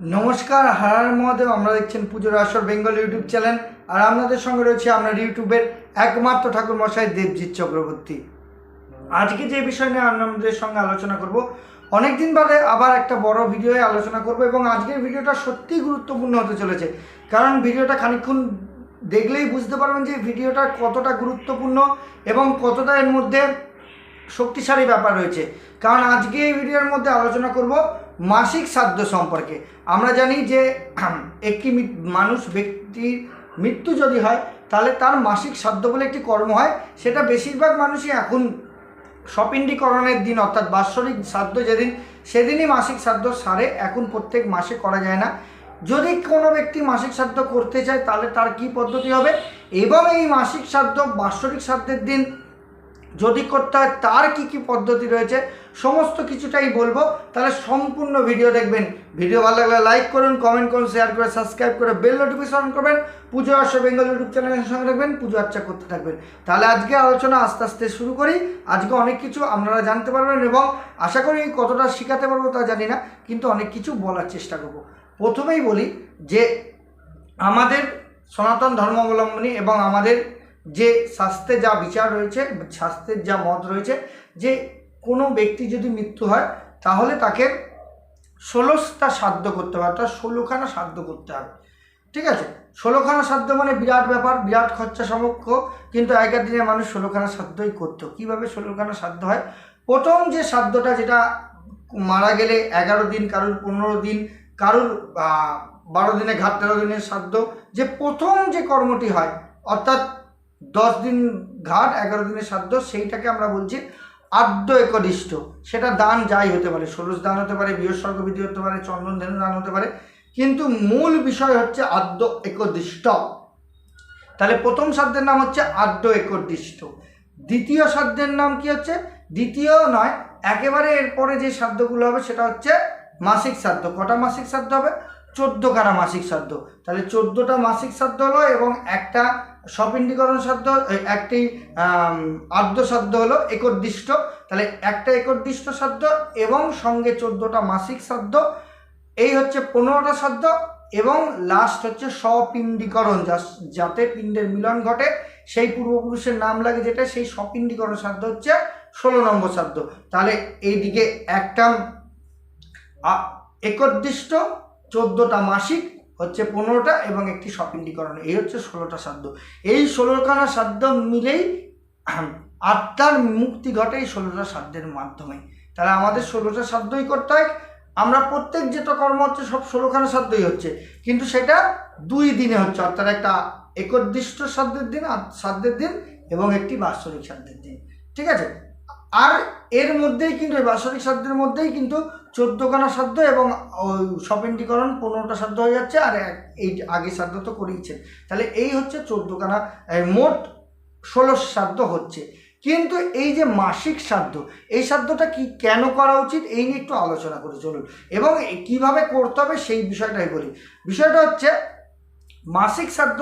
নমস্কার হারার মহাদেব আমরা দেখছেন পুজোর আসর বেঙ্গল ইউটিউব চ্যানেল। আর আপনাদের সঙ্গে রয়েছে আপনার ইউটিউবের একমাত্র ঠাকুর মশাই দেবজিৎ চক্রবর্তী। আজকে যে বিষয় নিয়ে আপনাদের সঙ্গে আলোচনা করব অনেক দিন বাদে আবার একটা বড় ভিডিওয়ে আলোচনা করব এবং আজকের ভিডিওটা সত্যিই গুরুত্বপূর্ণ হতে চলেছে। কারণ ভিডিওটা খানিকক্ষণ দেখলেই বুঝতে পারবেন যে ভিডিওটা কতটা গুরুত্বপূর্ণ এবং কতটা এর মধ্যে শক্তিশালী ব্যাপার রয়েছে। কারণ আজকে এই ভিডিওর মধ্যে আলোচনা করব মাসিক সাধ্য সম্পর্কে। আমরা জানি যে একটি মানুষ ব্যক্তির মৃত্যু যদি হয়, তাহলে তার মাসিক সাধ্য বলে একটি কর্ম হয়। সেটা বেশিরভাগ মানুষই এখন সপিণ্ডীকরণের দিন, অর্থাৎ বাৎসরিক শ্রাদ্ধ যেদিন, সেদিনই মাসিক শ্রাদ্ধ সারে। এখন প্রত্যেক মাসে করা যায় না। যদি কোনো ব্যক্তি মাসিক শ্রাদ্ধ করতে চায়, তাহলে তার কি পদ্ধতি হবে? এবং এই মাসিক শ্রাদ্ধ বাৎসরিক শ্রাদ্ধের দিন যদি করতে হয় তার কি কি পদ্ধতি রয়েছে, সমস্ত কিছুটাই বলব। তাহলে সম্পূর্ণ ভিডিও দেখবেন। ভিডিও ভালো লাগলে লাইক করুন কমেন্ট করুন শেয়ার করে সাবস্ক্রাইব করে বেল নোটিফিকেশন করবেন। পুজো আসে বেঙ্গল ইউটিউব চ্যানেলের সঙ্গে রাখবেন পুজো আর্চা করতে থাকবেন। তাহলে আজকে আলোচনা আস্তে আস্তে শুরু করি। আজকে অনেক কিছু আপনারা জানতে পারবেন এবং আশা করি কতটা শেখাতে পারব তা জানি না, কিন্তু অনেক কিছু বলার চেষ্টা করব। প্রথমেই বলি যে আমাদের সনাতন ধর্মাবলম্বনী এবং আমাদের যে শাস্ত্রে যা বিচার রয়েছে শাস্ত্রের যা মত রয়েছে, যে কোনো ব্যক্তি যদি মৃত্যু হয়, তাহলে তাকে ষোলোটা সাধ্য করতে হবে, অর্থাৎ ষোলোখানা সাধ্য করতে হবে। ঠিক আছে? ষোলোখানা সাধ্য মানে বিরাট ব্যাপার, বিরাট খরচা সমক্ষ, কিন্তু আগেকার দিনে মানুষ ষোলোখানা সাধ্যই করতো। কীভাবে ষোলোখানা সাধ্য হয়? প্রথম যে সাধ্যটা, যেটা মারা গেলে এগারো দিন, কারুর পনেরো দিন, কারুর বারো দিনে ঘাট তেরো দিনের সাধ্য, যে প্রথম যে কর্মটি হয়, অর্থাৎ দশ দিন ঘাট, এগারো দিনের সাধ্য, সেইটাকে আমরা বলছি আদ্য একদিষ্ট সেটা দান যাই হতে পারে ষোলশ দান হতে পারে বৃহস্পর্গ বিধি হতে পারে, চন্দন ধেনু দান হতে পারে, কিন্তু মূল বিষয় হচ্ছে আদ্য একদিষ্ট তাহলে প্রথম সাধ্যের নাম হচ্ছে আদ্য একদিষ্ট দ্বিতীয় সাধ্যের নাম কি হচ্ছে? দ্বিতীয় নয়, একেবারে এরপরে যে সাধ্যগুলো হবে সেটা হচ্ছে মাসিক সাধ্য। কটা মাসিক সাধ্য হবে? চোদ্দ চোদ্দোখানা মাসিক সাধ্য। তাহলে চোদ্দোটা মাসিক সাধ্য হলো এবং একটা সপিণ্ডীকরণ সাধ্য একটি আম, আদ্য সাধ্য হলো একদিষ্ট তাহলে একটা একদিষ্ট সাধ্য এবং সঙ্গে চোদ্দোটা মাসিক সাধ্য। এই হচ্ছে পনেরোটা সাধ্য এবং লাস্ট হচ্ছে স্বপিণ্ডীকরণ যা- যাতে পিণ্ডের মিলন ঘটে। সেই পূর্বপুরুষের নাম লাগে যেটা সেই স্বপিণ্ডীকরণ সাধ্য হচ্ছে ষোলো নম্বর সাধ্য। তাহলে এইদিকে একটা একদিষ্ট চোদ্দোটা মাসিক হচ্ছে পনেরোটা এবং একটি সপিণ্ডীকরণ এই হচ্ছে ষোলোটা সাধ্য। এই ষোলোখানা সাধ্য মিলেই আত্মার মুক্তি ঘটে এই ষোলোটা সাধ্যের মাধ্যমে। তাহলে আমাদের ষোলোটা সাধ্যই করতে হয়। আমরা প্রত্যেক যেটা কর্ম হচ্ছে, সব ষোলোখানা সাধ্যই হচ্ছে। কিন্তু সেটা দুই দিনে হচ্ছে, অর্থাৎ একটা একদিষ্ট সাধ্যের দিন আর সাধ্যের দিন এবং একটি বাৎসরিক সাধ্যের দিন। ঠিক আছে? আর এর মধ্যেই কিন্তু, এই বাৎসরিক সাধ্যের মধ্যেই কিন্তু চোদ্দোখানা সাধ্য এবং ওই সপিণ্ডীকরণ পনেরোটা সাধ্য হয়ে যাচ্ছে আর এই আগে সাধ্য তো করেইছেন তাহলে এই হচ্ছে চোদ্দোখানা মোট ষোলো সাধ্য হচ্ছে। কিন্তু এই যে মাসিক সাধ্য, এই সাধ্যটা কি কেন করা উচিত? এই নিয়ে একটু আলোচনা করে চলুন। এবং কীভাবে করতে হবে সেই বিষয়টাই বলি। বিষয়টা হচ্ছে, মাসিক সাধ্য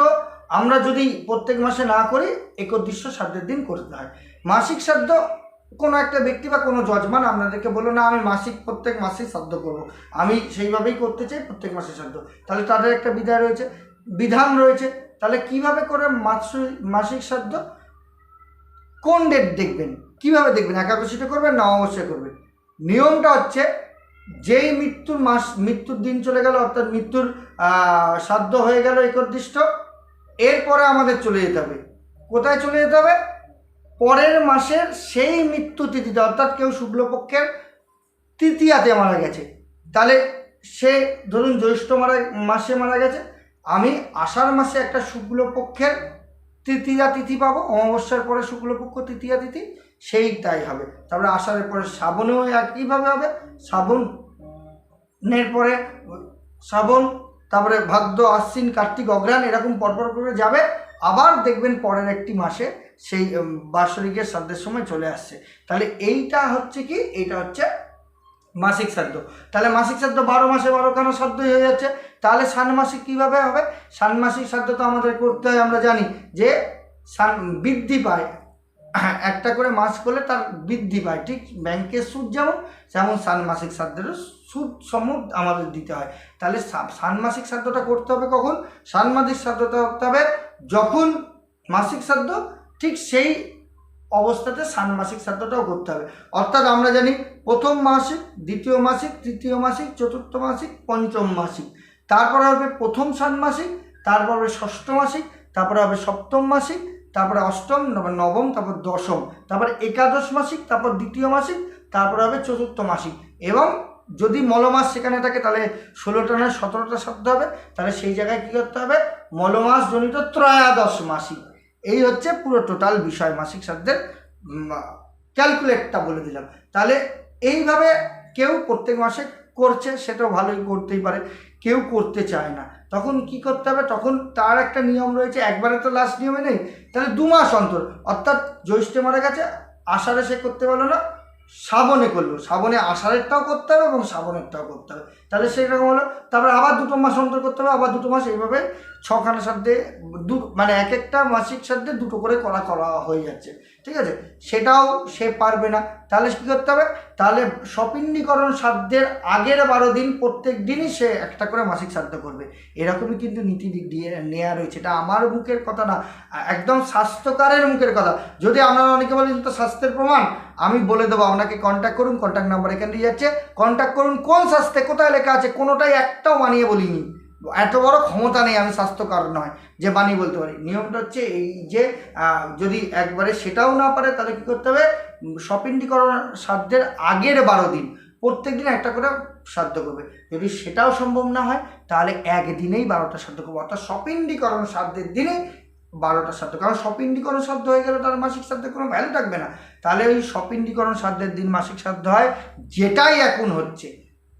আমরা যদি প্রত্যেক মাসে না করি একদিষ্ট শ্রাদ্ধের দিন করতে হয়। মাসিক সাধ্য কোনো একটা ব্যক্তি বা কোনো যজমান আপনাদেরকে বলল, না, আমি মাসিক, প্রত্যেক মাসে শ্রাদ্ধ করব। আমি সেইভাবেই করতে চাই, প্রত্যেক মাসে শ্রাদ্ধ তাহলে তাদের একটা বিধায় রয়েছে। বিধান রয়েছে। তাহলে কীভাবে করে মাসিক মাসিক শ্রাদ্ধ কোন ডেট দেখবেন? কীভাবে দেখবেন? একাদশীতে করবেন না অমাবস্যায় করবেন? নিয়মটা হচ্ছে, যেই মৃত্যুর মাস, মৃত্যুর দিন চলে গেল, অর্থাৎ মৃত্যুর শ্রাদ্ধ হয়ে গেল একদিষ্ট এরপরে আমাদের চলে যেতে হবে। কোথায় চলে যেতে হবে? পরের মাসের সেই মৃত্যু তিথিতে, অর্থাৎ কেউ শুক্লপক্ষের তৃতীয়াতে মারা গেছে। তাহলে সে ধরুন জ্যৈষ্ঠ মারা, মাসে মারা গেছে। আমি আষাঢ় মাসে একটা শুক্লপক্ষের তৃতীয়া তিথি পাবো, অমাবস্যার পরে শুক্লপক্ষ তৃতীয়া তিথি, সেই তাই হবে। তারপরে আষাঢ়ের পরে শ্রাবণেও একইভাবে হবে। শ্রাবণের পরে শ্রাবণ, তারপরে ভাদ্র, আশ্বিন, কার্তিক অগ্রহায়ণ এরকম পরপর করে যাবে। আবার দেখবেন পরের একটি মাসে সেই উম, বাৎসরিকের শ্রাদ্ধের সময় চলে আসছে। তাহলে এইটা হচ্ছে কি? এইটা হচ্ছে মাসিক শ্রাদ্ধ। তাহলে মাসিক শ্রাদ্ধ বারো মাসে বারোখানা শ্রাদ্ধই হয়ে যাচ্ছে। তাহলে ষান্মাসিক কীভাবে হবে? ষান্মাসিক শ্রাদ্ধ তো আমাদের করতে হয় আমরা জানি যে বৃদ্ধি পায়। একটা করে মাস করলে তার বৃদ্ধি পায়। ঠিক? ব্যাংকের সুদ যেমন তেমন ষান্মাসিক শ্রাদ্ধেরও সুদ সমূহ আমাদের দিতে হয়। তাহলে ষান্মাসিক শ্রাদ্ধটা করতে হবে কখন? ষান্মাসিক শ্রাদ্ধটা করতে হবে যখন মাসিক শ্রাদ্ধ ঠিক সেই অবস্থাতে ষান্মাসিক শ্রাদ্ধটাও করতে হবে। অর্থাৎ আমরা জানি প্রথম মাসিক, দ্বিতীয় মাসিক, তৃতীয় মাসিক, চতুর্থ মাসিক, পঞ্চম মাসিক। তারপরে হবে প্রথম ষান্মাসিক তারপর হবে ষষ্ঠ মাসিক, তারপরে হবে সপ্তম মাসিক, তারপরে অষ্টম, তারপর নবম, তারপর দশম, তারপর একাদশ মাসিক, তারপর দ্বিতীয় মাসিক, তারপরে হবে চতুর্থ মাসিক। এবং যদি মলমাস সেখানে থাকে, তাহলে ষোলোটা না সতেরোটা শব্দ হবে। তাহলে সেই জায়গায় কী করতে হবে? মলমাস জনিত ত্রয়োদশ মাসিক। এই হচ্ছে পুরো টোটাল বিষয় মাসিক শ্রাদ্ধের ক্যালকুলেটটা বলে দিলাম। তাহলে এইভাবে কেউ প্রত্যেক মাসে করছে, সেটাও ভালোই করতেই পারে। কেউ করতে চায় না। তখন কি করতে হবে? তখন তার একটা নিয়ম রয়েছে, একবারে তো লাস্ট নিয়মে নেই, তাহলে দু মাস অন্তর। অর্থাৎ জ্যৈষ্ঠে মারা গেছে আষাঢ়ে সে করতে পারল না শ্রাবণে করল। শ্রাবণে আষাঢ়েরটাও করতে হবে এবং শ্রাবণেরটাও করতে হবে। তাহলে সেই রকম হলো। তারপরে আবার দুটো মাস অন্তর করতে হবে, আবার দুটো মাস এইভাবে ছখানা সাধ্যে দু মানে এক একটা মাসিক সাধ্যে দুটো করে করা করা হয়ে যাচ্ছে। ঠিক আছে? সেটাও সে পারবে না। তাহলে কী করতে হবে? তাহলে সপিণ্ডীকরণ সাধ্যের আগের বারো দিন প্রত্যেক দিনই সে একটা করে মাসিক শ্রাদ্ধ করবে। এরকমই কিন্তু নীতি নেওয়া রয়েছে। এটা আমার মুখের কথা না, একদম স্বাস্থ্যকারের মুখের কথা। যদি আপনারা অনেকে বলেন তো স্বাস্থ্যের প্রমাণ, আমি বলে দেবো, আপনাকে কন্ট্যাক্ট করুন কন্ট্যাক্ট নাম্বার এখানে দিয়ে যাচ্ছে। কন্ট্যাক্ট করুন, কোন স্বাস্থ্যে কোথায় লেখা আছে? কোনোটাই একটাও মানিয়ে বলিনি। এত বড় ক্ষমতা নেই আমি স্বাস্থ্যকর নয়, যে বাণী বলতে পারি। নিয়মটা হচ্ছে এই যে যদি একবারে সেটাও না পারে, তাহলে কী করতে হবে? সপিণ্ডীকরণ সাধ্যের আগের বারো দিন, প্রত্যেক দিন একটা করে সাধ্য করবে। যদি সেটাও সম্ভব না হয়, তাহলে একদিনেই বারোটা সাধ্য করবে। অর্থাৎ সপিণ্ডীকরণ সাধ্যের দিনে বারোটা সাধ্য। কারণ সপিণ্ডীকরণ সাধ্য হয়ে গেলে তার মাসিক সাধ্যের কোনো ভ্যালু থাকবে না। তাহলে ওই সপিণ্ডীকরণ সাধ্যের দিন মাসিক সাধ্য হয়, যেটাই এখন হচ্ছে।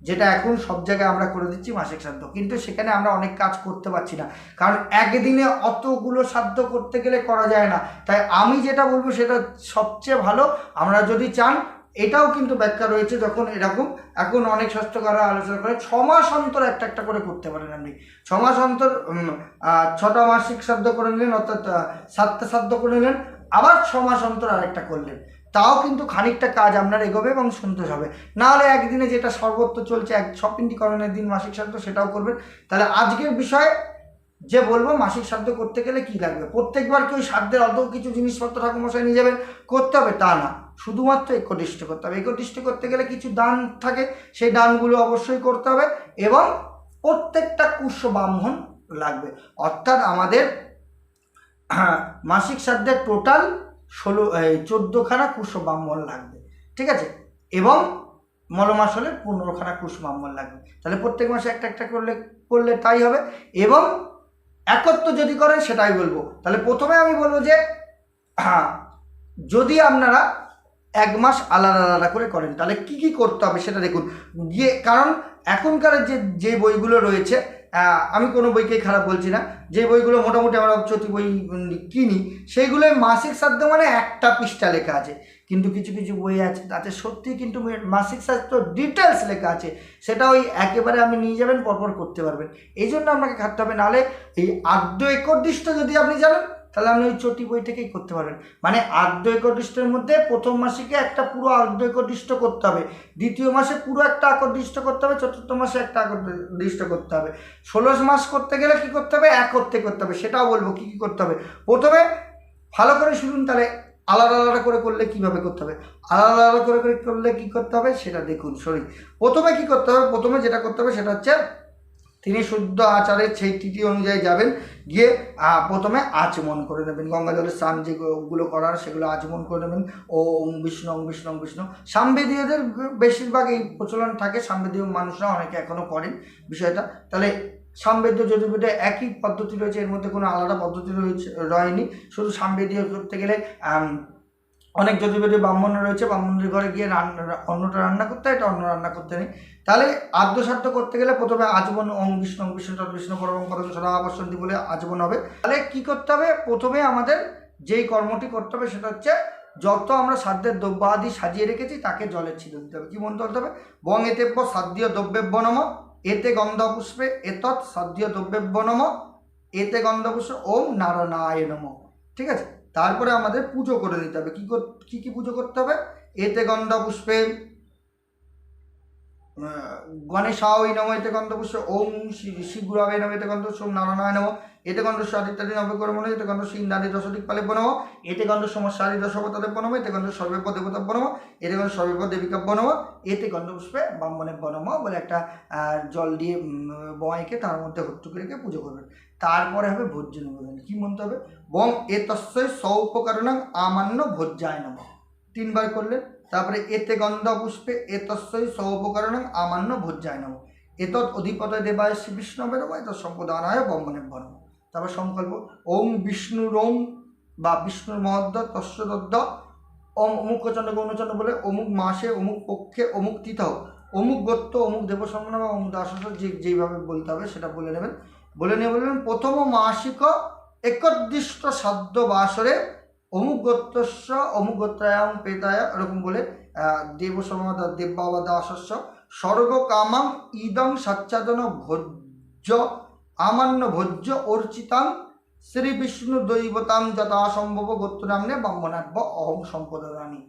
যেটা এখন সব জায়গায় আমরা করে দিচ্ছি মাসিক সাধ্য। কিন্তু সেখানে আমরা অনেক কাজ করতে পারছি না। কারণ একদিনে অতগুলো সাধ্য করতে গেলে করা যায় না। তাই আমি যেটা বলব সেটা সবচেয়ে ভালো। আমরা যদি চান, এটাও কিন্তু ব্যাখ্যা রয়েছে যখন এরকম। এখন অনেক স্বাস্থ্যকাররা আলোচনা করে, ছ মাস অন্তর একটা একটা করে করতে পারেন আপনি। ছ মাস অন্তর ছটা মাসিক সাধ্য করে নিলেন, অর্থাৎ সাতটা সাধ্য করে নিলেন। আবার ছ মাস অন্তর আরেকটা করলেন। তাও কিন্তু খানিকটা কাজ আপনার এগোবে এবং সন্তোষ হবে। নাহলে একদিনে যেটা সর্বত্র চলছে, এক সপিন্ডিকরণের দিন মাসিক সাধ্য সেটাও করবেন। তাহলে আজকের বিষয়ে যে বলব, মাসিক সাধ্য করতে গেলে কি লাগবে? প্রত্যেকবার কি ওই সাধ্যের অত কিছু জিনিসপত্র ঠাকুরমশাই নিয়ে যাবেন? করতে হবে, তা না। শুধুমাত্র একটিষ্ট করতে হবে। একটিষ্ট করতে গেলে কিছু দান থাকে, সেই দানগুলো অবশ্যই করতে হবে এবং প্রত্যেকটা কুশ ব্রাহ্মণ লাগবে। অর্থাৎ আমাদের মাসিক সাধ্যের টোটাল ষোলো, এই চোদ্দোখানা কুশ ব্রাহ্মণ লাগবে। ঠিক আছে? এবং মলমাস হলে পনেরোখানা কুশ ব্রাহ্মণ লাগবে। তাহলে প্রত্যেক মাসে একটা একটা করলে করলে তাই হবে। এবং একত্র যদি করেন, সেটাই বলব। তাহলে প্রথমে আমি বলব যে, যদি আপনারা এক মাস আলাদা আলাদা করে করেন, তাহলে কি কি করতে হবে সেটা দেখুন। গিয়ে, কারণ এখনকার যে যে বইগুলো রয়েছে আমি কোনো বইকে খারাপ বলছি না। যে বইগুলো মোটামুটি আমরা চতি বই কিনি, সেইগুলোয় মাসিক সাধ্য মানে একটা পৃষ্ঠা লেখা আছে। কিন্তু কিছু কিছু বই আছে, তাতে সত্যি কিন্তু মাসিক সাধ্য ডিটেলস লেখা আছে। সেটা ওই একেবারে আপনি নিয়ে যাবেন, পরপর করতে পারবেন। এই জন্য আপনাকে খাটতে হবে। নাহলে এই আদ্য একদিষ্ট যদি আপনি জানেন তাহলে আপনি ওই চটি বই থেকেই করতে পারবেন। মানে আর্ধ একদিষ্টের মধ্যে প্রথম মাসিকে একটা পুরো আদ্য একদিষ্ট করতে হবে। দ্বিতীয় মাসে পুরো একটা আকর্দিষ্ট করতে হবে, চতুর্থ মাসে একটা আকর্দিষ্ট করতে হবে। ষোলো মাস করতে গেলে কি করতে হবে? এক করতে করতে হবে। সেটাও বলব কি কি করতে হবে। প্রথমে ভালো করে শুনুন তাহলে, আলাদা আলাদা করে করলে কীভাবে করতে হবে? আলাদা আলাদা করে করে করলে কি করতে হবে? সেটা দেখুন, সরি। প্রথমে কি করতে হবে? প্রথমে যেটা করতে হবে সেটা হচ্ছে তিনি শুদ্ধ আচারের সেই তিথি অনুযায়ী যাবেন, গিয়ে প্রথমে আচমন করে নেবেন। গঙ্গা জলের স্নান যেগুলো করার সেগুলো আচমন করে নেবেন। ও ওম বিষ্ণু ওম বিষ্ণু ওম বিষ্ণু। সাম্বেদীয়দের বেশিরভাগ এই প্রচলন থাকে, সাম্বেদীয় মানুষরা অনেকে এখনও করেন বিষয়টা। তাহলে সামবেদ্য যজুর্বেদে একই পদ্ধতি রয়েছে, এর মধ্যে কোনো আলাদা পদ্ধতি রয়েছে, রয়নি। শুধু সামবেদীয় করতে গেলে অনেক যদি যজুর্বেদে ব্রাহ্মণ রয়েছে, ব্রাহ্মণদের ঘরে গিয়ে রান্না অন্নটা রান্না করতে হয়, এটা অন্ন রান্না করতে নেই। তাহলে আদ্যসাধ্য করতে গেলে প্রথমে আজীবন ওম বিষ্ণু ওম বিষ্ণু, তৎ বিষ্ণু, পরম পরম সদা বলে আজীবন হবে। তাহলে কি করতে হবে? প্রথমে আমাদের যেই কর্মটি করতে হবে সেটা হচ্ছে যত আমরা সাধ্যের দ্রব্য আদি সাজিয়ে রেখেছি তাকে জলের ছিটে দিতে হবে। কি মন্ত্র বলতে হবে? বং এতেব্য সাধ্যীয় দ্রব্যব্য নম, এতে গন্ধ গন্ধপুষ্পে এতৎ সাধ্যীয় দ্রব্যব্য নম, এতে গন্ধপুষ্প ওম নারায়ণায় নম। ঠিক আছে? তারপরে আমাদের পুজো করে দিতে হবে। কী কর- কী কী পুজো করতে হবে? এতে গন্ধ পুষ্পে গণেশাওই নম এতে গন্ধ পুষ্প, ওম শিগুরাবে নম এতে গন্ধ সোম নারায়ণায় নম। এতে গন্ধ ইত্যাদি নবকর্ম এতে গন্ধ ইন্দ্রাদি দশদিক পালে বনম। এতে গন্ধ সমস্যাদি দশবতাদের বনম, এতে গন্ধ সর্বেপ দেবতা বনম, এতে গন্ধ সর্বেপ দেবিকা বনম, এতে গন্ধ পুষ্পে বনম বলে একটা জল দিয়ে বয়কে তার মধ্যে হট্টুকে রেখে পুজো করবেন। তারপরে হবে ভোজ্য নিবেদন। কি মনতে হবে? বং এ তস্যই সৌপকরণং আমান্য ভোজ্যায় নম। তিনবার করলেন, তারপরে এতে গন্ধ পুষ্পে এতস্যই সৌপকরণং আমান্য ভোজ্যায় নম। এতৎ অধিপত দেবায় শ্রী বিষ্ণবে নম এত সম্পদানায় বম্বনে বনম তারপর সংকল্প ওম বিষ্ণুর ওম বা বিষ্ণুর মহদ্দ তস্যদদ্দ ওম অমুক চন্দ্র গৌণচন্দ্র বলে অমুক মাসে, অমুক পক্ষে, অমুক তিথ, অমুক গোত্র, অমুক দেবসম্মান বা অমুক দাস যে যেইভাবে বলতে হবে সেটা বলে নেবেন। বলে নিয়ে বলবেন প্রথম মাসিক একদৃষ্ট সাধ্য বাসরে অমুক গোত্রস্য অমুক গোত্রায়াম পেতায় এরকম বলে দেবসমাদ দেব্বা বা দাসস্য স্বর্গ কামাং ইদং সাচ্চাদন ভোজ্য আমান্য ভোজ্য অর্চিতাং শ্রী বিষ্ণু দৈবতাম যথা সম্ভব গোত্র নামনে ব্রাহ্মণাব্য অহং সম্পদানি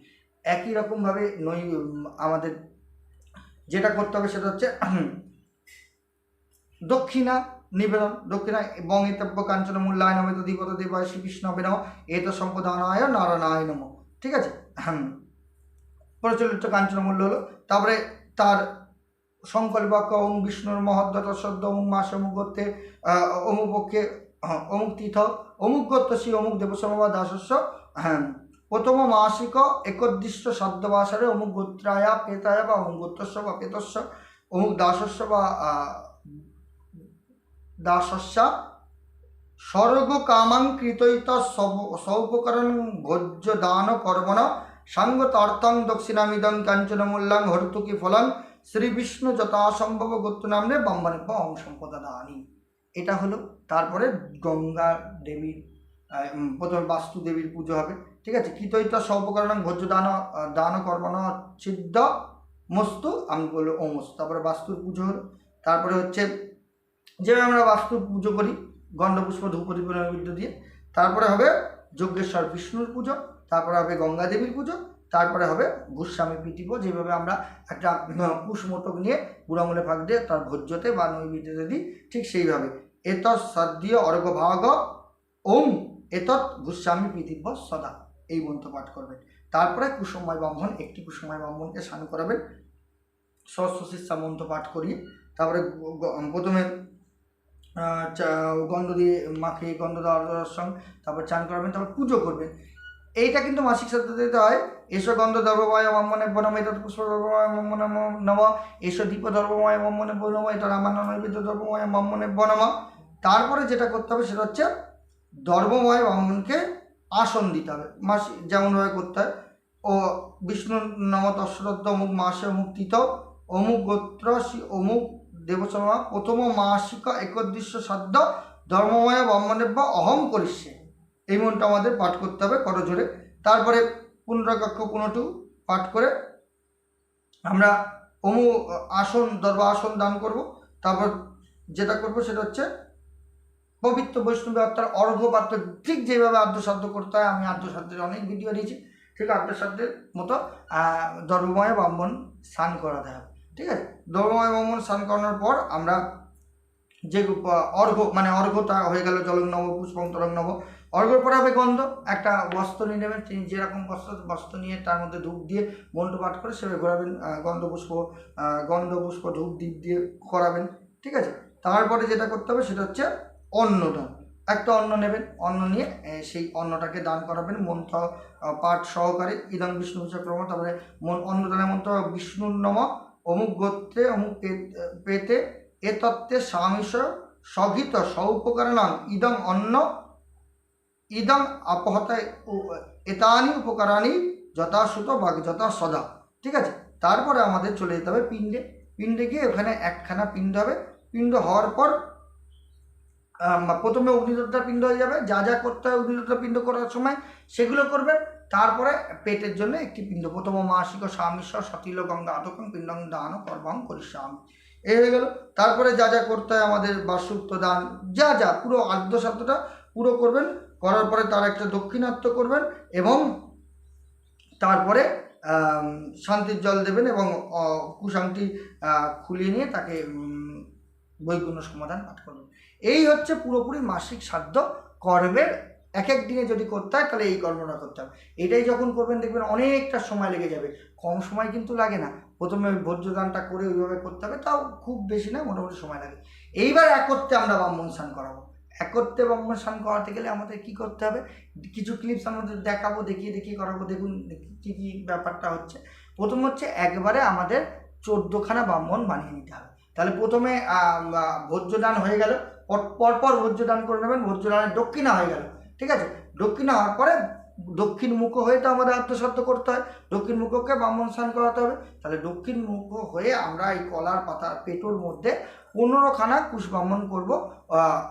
একই রকমভাবে নৈ আমাদের যেটা করতে হবে সেটা হচ্ছে, দক্ষিণা নিবেদন দক্ষিণা বং এতব্য কাঞ্চন মূল্যায়ন নম দীপত দেবায় শ্রীকৃষ্ণ বেনম এত সম্পদানায় নারায়ণায় নম। ঠিক আছে। প্রচলিত কাঞ্চন মূল্য হলো, তারপরে তার সংকল্প বাক্য ওম বিষ্ণুর মহদ্দত সদ্য অমুক মাস অমুক গোত্রে অমুক পক্ষে অমুক তীর্থ অমুক গোত্র শ্রী অমুক দেবসম বা দাসস্য হ্যাঁ প্রথম মাসিক একদৃষ্ট সাধ্যবাসারে অমুক গোত্রায়া, পেতায়া বা অমুক গোত্রস্য বা পেতস্য অমুক দাসস্য বা দাসস্যা স্বর্গ কামাং কৃতৈত সৌপকরণ ভোজ্য দান কর্মণ সাঙ্গ তর্থং দক্ষিণামিদং কাঞ্চন মূল্যাং হর্তুকি ফলং শ্রী বিষ্ণু যথাসম্ভব গোত্র নামে ব্রহ্মণেব্য অংশ সম্পদা দানি। এটা হলো তারপরে গঙ্গা দেবীর প্রথমে বাস্তু দেবীর পুজো হবে, ঠিক আছে? কৃতৈত সৌপকরণ ভোজ্য দান দান কর্মণ ছিদ্দ মস্তু, আমি বলল ওমস্তু তারপরে বাস্তুর পুজো হলো। তারপরে হচ্ছে যেভাবে আমরা বাস্তু পুজো করি গন্ধপুষ্প ধূপ বিদ্যুৎ দিয়ে, তারপরে হবে যজ্ঞেশ্বর বিষ্ণুর পুজো, তারপরে হবে গঙ্গা দেবীর পুজো, তারপরে হবে ভূস্বামী পিটিব যেভাবে আমরা একটা কুশমোটক নিয়ে বুড়ামূলে ফাঁক দিয়ে তার ভোজ্যতে বা নৈবেদ্যতে দিই, ঠিক সেইভাবে। এত সদ্য অর্ঘভাগ ওম এতৎ ভূস্বামী পৃথিব্য সদা, এই মন্ত্র পাঠ করবেন। তারপরে কুসুমময় ব্রাহ্মণ, একটি কুসুমময় ব্রাহ্মণকে স্নান করাবেন। সহস্রশিষ্যা মন্ত্র পাঠ করিয়ে, তারপরে প্রথমে গন্ধ দিয়ে মাখিয়ে গন্ধ দেওয়ার সঙ্গে তারপর চান করাবেন, তারপর পুজো করবেন। এইটা কিন্তু মাসিক শ্রাদ্ধ দিতে হয়। এসো গন্ধ ধর্মময় মম্মনে বনম এটা পুষ্প ধর্মময় মম্মনে নম। এসো দীপ ধর্মময় মম্মনে বনম এটা রামান্য নৈবেদ্য ধর্মময় মম্মনে বনম তারপরে যেটা করতে হবে সেটা হচ্ছে ধর্মময় ব্রাহ্মণকে আসন দিতে হবে। মাসি, যেমনভাবে করতে হয়। ও বিষ্ণু নম তশ্রদ্ধ অমুক মাসে অমুক তিথ, অমুক গোত্র অমুক দেবসমা প্রথম মাসিক একদৃশ্য সাধ্য ধর্মময় ব্রাহ্মণের বা অহং করিষ্যে। এই মনটা আমাদের পাঠ করতে হবে করজোরে। তারপরে পুনরাকক্ষ পুনটু পাঠ করে আমরা অমু আসন, দরবা আসন দান করব। তারপর যেটা করব সেটা হচ্ছে পবিত্র বৈষ্ণবী অর্থাৎ অর্ঘ্য পাত্র ঠিক যেভাবে আদ্যসাধ্য করতে হয়, আমি আদ্যসাধ্যের অনেক ভিডিও দিয়েছি, ঠিক আদ্যসাধ্যের মতো ধর্মময় ব্রাহ্মণ স্নান করাতে হবে, ঠিক আছে? ধর্মময় ব্রাহ্মণ স্নান করানোর পর আমরা যে অর্ঘ্য মানে অর্ঘ্যটা হয়ে গেল, জলং নব পুষ্পং তরং নব অর্ঘ্যর পরে হবে গন্ধ, একটা বস্ত্র নিয়ে নেবেন, তিনি যেরকম বস্ত্র বস্ত্র নিয়ে তার মধ্যে ধূপ দিয়ে মন্ত্র পাঠ করে সেভাবে ঘোরাবেন গন্ধ পুষ্প গন্ধ পুষ্প ধূপ দ্বীপ দিয়ে করাবেন ঠিক আছে? তারপরে যেটা করতে হবে সেটা হচ্ছে অন্নদান। একটা অন্ন নেবেন, অন্ন নিয়ে সেই অন্নটাকে দান করাবেন, মন্ত্র পাঠ সহকারে, ইদং বিষ্ণু চক্রম তারপরে মন, অন্নদানের মন্ত্র বিষ্ণুর নম অমুক গোত্রে, অমুক পেতে এ তত্ত্বে স্বামীশ সঘিত সৌপকরণাং ইদং অন্ন, ইদং আপহতায় এতানি উপকারানি যথাসুত বা যথা সদা। ঠিক আছে? তারপরে আমাদের চলে যেতে হবে পিণ্ডে। পিণ্ডে গিয়ে ওখানে একখানা পিণ্ড হবে। পিণ্ড হওয়ার পর প্রথমে অগ্নিদত্তা পিণ্ড হয়ে যাবে। যা যা করতে হয় অগ্নিদত্তা পিণ্ড করার সময় সেগুলো করবেন। তারপরে পেটের জন্য একটি পিণ্ড। প্রথম মাসিক স্বামীশ্বর সতিল গঙ্গা আদকং পিণ্ডং দান কর্মং করিষ্যামি। এই হয়ে গেল। তারপরে যা যা করতে হয় আমাদের বাসুত্ব দান, যা যা পুরো আদ্য সাধ্যটা পুরো করবেন, করার পরে তার একটা দক্ষিণাত্ম করবেন এবং তারপরে শান্তির জল দেবেন এবং কুশাংটি খুলিয়ে নিয়ে তাকে বৈগুণ্য সমাধান পাঠ করবেন। এই হচ্ছে পুরোপুরি মাসিক সাধ্য কর্মের এক এক দিনে যদি করতে হয়, তাহলে এই কর্মটা করতে হবে। এটাই যখন করবেন, দেখবেন অনেকটা সময় লেগে যাবে। কম সময় কিন্তু লাগে না। প্রথমে ভোজ্যদানটা করে ওইভাবে করতে হবে, তাও খুব বেশি না, মোটামুটি সময় লাগে। এইবার একত্রে আমরা ব্রাহ্মণ স্নান করাবো। একত্রে ব্রাহ্মণ স্নান করাতে গেলে আমাদের কি করতে হবে? কিছু ক্লিপস আমাদের দেখাবো, দেখিয়ে দেখিয়ে করাবো। দেখুন কী কী ব্যাপারটা হচ্ছে। প্রথম হচ্ছে একবারে আমাদের চোদ্দোখানা ব্রাহ্মণ বানিয়ে নিতে হবে। তাহলে প্রথমে ভোজ্যদান হয়ে গেল। পর- পরপর ভোজ্যদান করে নেবেন। ভোজ্যদানের দক্ষিণা হয়ে গেল। ঠিক আছে? দক্ষিণা হওয়ার পরে দক্ষিণ মুখ হয়ে তো আমাদের আত্মসাধ্য করতে হয়। দক্ষিণ মুখকে ব্রাহ্মণ স্নান করাতে হবে। তাহলে দক্ষিণ মুখ হয়ে আমরা এই কলার পাতার পেটোর মধ্যে পনেরোখানা কুশ ব্রাহ্মণ করব।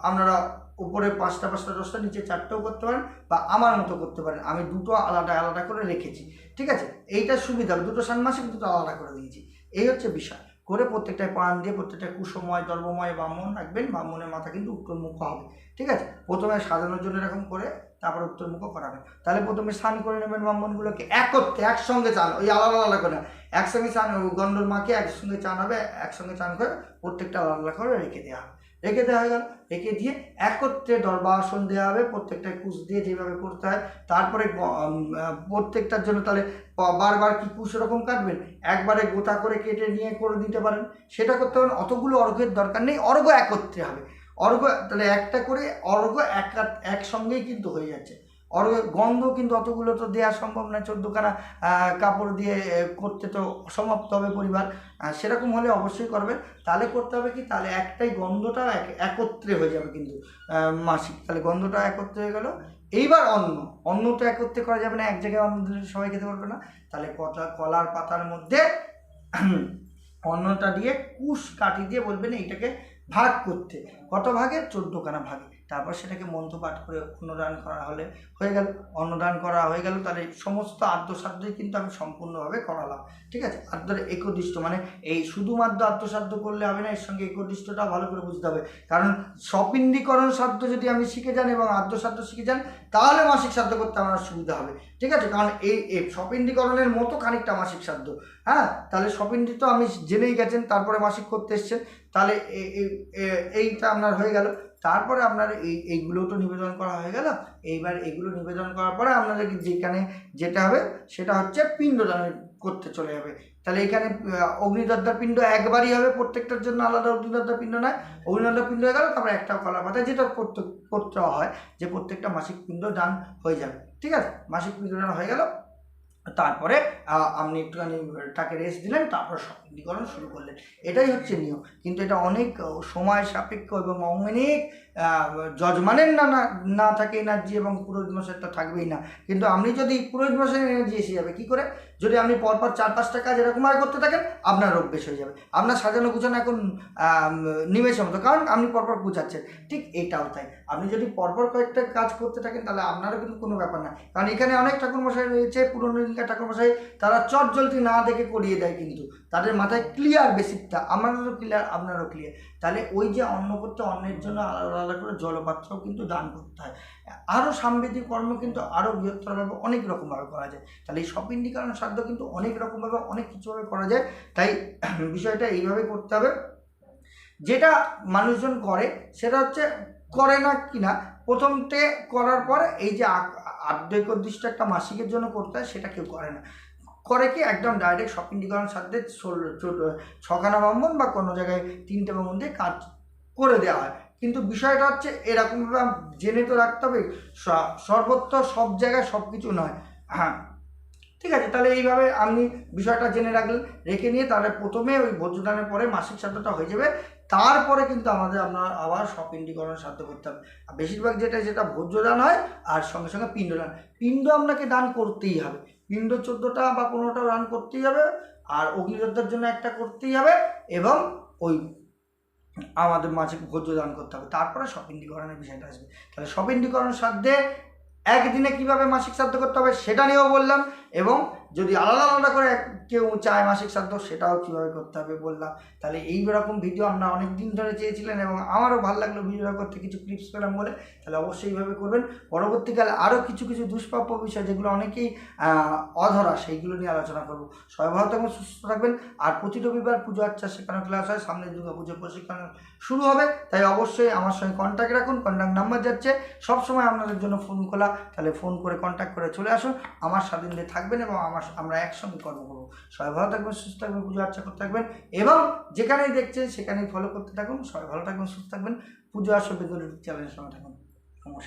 আপনারা উপরে পাঁচটা পাঁচটা, দশটা, নিচে চারটেও করতে পারেন বা আমার মতো করতে পারেন। আমি দুটো আলাদা আলাদা করে রেখেছি। ঠিক আছে? এইটা সুবিধা দুটো ষান্মাসিক দুটো আলাদা করে দিয়েছি। এই হচ্ছে বিষয়। করে প্রত্যেকটায় পান দিয়ে প্রত্যেকটা কুসময় দর্বময় ব্রাহ্মণ রাখবেন, ব্রাহ্মণের মাথা কিন্তু উত্তরমুখ হবে। ঠিক আছে? প্রথমে সাজানোর জন্য এরকম করে তারপর উত্তরমুখ করাবেন। তাহলে প্রথমে স্নান করে নেবেন ব্রাহ্মণগুলোকে একত্রে, একসঙ্গে চান, ওই আলাদা আলাদা করে একসঙ্গে চান গন্ডল মাকে একসঙ্গে চান হবে, একসঙ্গে চান করে প্রত্যেকটা আলাদা আলাদা করে রেখে দেওয়া হবে। রেখে দেওয়া হয়ে গেল। রেখে দিয়ে একত্রে দরবাসন দেওয়া হবে, প্রত্যেকটা কুশ দিয়ে যেভাবে করতে হয়। তারপরে প্রত্যেকটার জন্য তাহলে বারবার কি কুশ এরকম কাটবেন? একবারে গোটা করে কেটে নিয়ে করে দিতে পারেন। সেটা করতে পারেন। অতগুলো অর্ঘের দরকার নেই, অর্ঘ একত্রে হবে। অর্ঘ, তাহলে একটা করে অর্ঘ এক একসঙ্গেই কিন্তু হয়ে যাচ্ছে। অর্ঘ গন্ধ কিন্তু অতগুলো তো দেওয়া সম্ভব না চোদ্দোখানা কাপড় দিয়ে করতে তো সমাপ্ত হবে পরিবার। সেরকম হলে অবশ্যই করবেন তাহলে করতে হবে কি? তাহলে একটাই গন্ধটা এক- একত্রে হয়ে যাবে কিন্তু মাসিক। তাহলে গন্ধটা একত্রে হয়ে গেল। এইবার অন্ন। অন্ন তো একত্রে করা যাবে না, এক জায়গায় অন্ন সবাই খেতে পারবে না। তাহলে কটা কলার পাতার মধ্যে অন্নটা দিয়ে কুশ কাটি দিয়ে বলবেন এইটাকে ভাগ করতে। কত ভাগে চোদ্দোখানা ভাগে। তারপর সেটাকে মন্ত্র পাঠ করে অন্নদান করা হলে হয়ে গেল, অন্নদান করা হয়ে গেল, তাহলে সমস্ত আদ্যসাধ্যই কিন্তু আমি সম্পূর্ণভাবে করালাম, ঠিক আছে? আদ্যের একদিষ্ট মানে এই শুধুমাত্র আত্মসাধ্য করলে হবে না, এর সঙ্গে একদিষ্টটা ভালো করে বুঝতে হবে। কারণ সপিণ্ডীকরণ সাধ্য যদি আমি শিখে যান এবং আদ্যসাধ্য শিখে যান, তাহলে মাসিক সাধ্য করতে আমার সুবিধা হবে, ঠিক আছে? কারণ এই সপিণ্ডীকরণের মতো খানিকটা মাসিক সাধ্য হ্যাঁ? তাহলে সপিণ্ডি তো আমি জেনেই গেছেন, তারপরে মাসিক করতে এসছেন, তাহলে এইটা আপনার হয়ে গেল। তারপরে আপনার এই, এইগুলো তো নিবেদন করা হয়ে গেল। এইবার এগুলো নিবেদন করার পরে আপনাদের যেখানে যেটা হবে, সেটা হচ্ছে পিণ্ডদান করতে চলে যাবে। তাহলে এখানে অগ্নিদত্তার পিণ্ড একবারই হবে, প্রত্যেকটার জন্য আলাদা অগ্নিদত্তার পিণ্ড নয়। অগ্নিদত্তার পিণ্ড হয়ে গেল, তারপরে একটা কলা পাতা যেটা করতে করতে হয় যে প্রত্যেকটা মাসিক পিণ্ড দান হয়ে যাবে। ঠিক আছে? মাসিক পিণ্ড দান হয়ে গেল। তারপরে আপনি একটুখানি তাকে রেস্ট দিলেন, তারপর শক্তিকরণ শুরু করলেন। এটাই হচ্ছে নিয়ম। কিন্তু এটা অনেক সময় সাপেক্ষ এবং অনেক যজমানের না না থাকে এনার্জি এবং পুরোহিত মশাইয়ের তো থাকবেই না। কিন্তু আপনি যদি পুরোহিত মশাইয়ের এনার্জি এসে যাবে, কী করে? যদি আপনি পরপর চার পাঁচটা কাজ এরকমভাবে করতে থাকেন, আপনার অভ্যেস হয়ে যাবে। আপনার সাজানো গুছানো এখন নিমেষের মতো, কারণ আপনি পরপর গুছাচ্ছেন। ঠিক এটাও তাই। আপনি যদি পরপর কয়েকটা কাজ করতে থাকেন, তাহলে আপনারও কিন্তু কোনো ব্যাপার না। কারণ এখানে অনেক ঠাকুরমশাই রয়েছে, পুরনো দিনকার ঠাকুরমশাই, তারা চট জলদি না দেখে করিয়ে দেয় কিন্তু। তাদের মাথায় ক্লিয়ার বেসিকটা আমাদেরও ক্লিয়ার আপনারও ক্লিয়ার তাহলে ওই যে অন্ন করতে অন্যের জন্য আলাদা আলাদা করে জলপাত্রও কিন্তু দান করতে হয়। আরও সাংবিধিক কর্ম কিন্তু আরও বৃহত্তরভাবে অনেক রকমভাবে করা যায়। তাহলে এই সপিণ্ডীকরণ সাধ্য কিন্তু অনেক রকমভাবে, অনেক কিছুভাবে করা যায়। তাই বিষয়টা এইভাবে করতে হবে। যেটা মানুষজন করে, সেটা হচ্ছে করে না কিনা প্রথমতে করার পর এই যে আর্ধেকদিষ্ট একটা মাসিকের জন্য করতে হয়, সেটা কেউ করে না। করে কি একদম ডাইরেক্ট সপিণ্ডীকরণ সাধ্যে ছখানা ব্রাহ্মণ বা কোনো জায়গায় তিনটে ব্রাহ্মণ দিয়ে কাজ করে দেওয়া হয়। কিন্তু বিষয়টা হচ্ছে এরকমভাবে জেনে তো রাখতে হবে সর্বত্র সব জায়গায় সব কিছু নয়। হ্যাঁ। ঠিক আছে, তাহলে এইভাবে আপনি বিষয়টা জেনে রাখলেন, রেখে নিয়ে তাহলে প্রথমে ওই ভোজ্যদানের পরে মাসিক সাধ্যটা হয়ে যাবে। তারপরে কিন্তু আমাদের আপনার আবার সপিণ্ডীকরণ সাধ্য করতে হবে। আর বেশিরভাগ যেটা যেটা ভোজ্যদান হয় আর সঙ্গে সঙ্গে পিণ্ডদান পিণ্ড আপনাকে দান করতেই হবে। পিণ্ড চোদ্দোটা বা পনেরোটা দান করতেই হবে, আর অগ্নিদত্তার জন্য একটা করতেই হবে, এবং ওই আমাদের মাঝে ভোজ্য দান করতে হবে। তারপরে সপিন্ডিকরণের বিষয়টা আসবে। তাহলে সপিন্ডিকরণ সাধ্যে একদিনে কীভাবে মাসিক সাধ্য করতে হবে সেটা নিয়েও বললাম এবং যদি আলাদা আলাদা করে কেউ চায় মাসিক শ্রাদ্ধ সেটাও কীভাবে করতে হবে বললাম। তাহলে এই রকম ভিডিও আপনারা অনেক দিন ধরে চেয়েছিলেন এবং আমারও ভালো লাগল ভিডিওটা করতে, কিছু ক্লিপস পেলাম বলে। তাহলে অবশ্যই এইভাবে করবেন। পরবর্তীকালে আরও কিছু কিছু দুষ্প্রাপ্য বিষয়, যেগুলো অনেকেই অধরা, সেইগুলো নিয়ে আলোচনা করব। সবাই ভালো থাকবেন সুস্থ থাকবেন। আর প্রতি রবিবার পুজো আচ্ছা শেখানো ক্লাস হয়, সামনে দুর্গা পুজো প্রশিক্ষণ শুরু হবে। তাই অবশ্যই আমার সঙ্গে কন্ট্যাক্ট রাখুন কন্ট্যাক্ট নাম্বার যাচ্ছে। সব সময় আপনাদের জন্য ফোন খোলা। তাহলে ফোন করে কন্ট্যাক্ট করে চলে আসুন। আমার স্বাধীনে থাকবেন এবং আমার আমরা একসঙ্গে কর্ম করব। সবাই ভালো থাকবেন, সুস্থ থাকবেন পুজো আর্চা করতে থাকবেন এবং যেখানেই দেখছেন সেখানেই ফলো করতে থাকুন। সবাই ভালো থাকবেন, সুস্থ থাকবেন। পুজো আসর বেঙ্গল চ্যানেলের সঙ্গে থাকুন। নমস্কার।